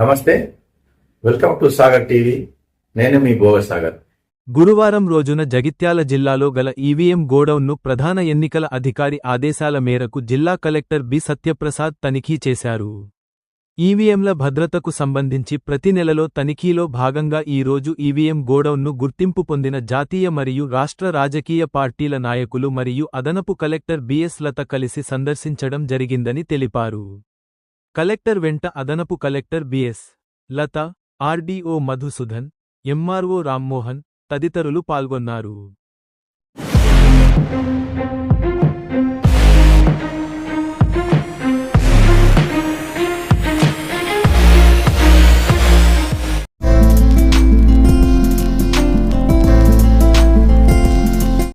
నమస్తే welcome to Sagar TV. నేను మీ గోవ సాగర్. గురువారం రోజున జగిత్యాల జిల్లాలో గల ఈవీఎం గోడౌన్ను ప్రధాన ఎన్నికల అధికారి ఆదేశాల మేరకు జిల్లా కలెక్టర్ బి సత్యప్రసాద్ తనిఖీ చేశారు. ఈవీఎంల భద్రతకు సంబంధించి ప్రతి నెలలో తనిఖీలో భాగంగా ఈ రోజు ఈవీఎం గోడౌన్ను గుర్తింపు పొందిన జాతీయ మరియు రాష్ట్ర రాజకీయ పార్టీల నాయకులు మరియు అదనపు కలెక్టర్ బిఎస్ లత కలిసి సందర్శించడం జరిగిందని తెలిపారు. కలెక్టర్ వెంట అదనపు collector B S Latha RDO Madhusudhan MRO Rammohan తదితరులు పాల్గొన్నారు.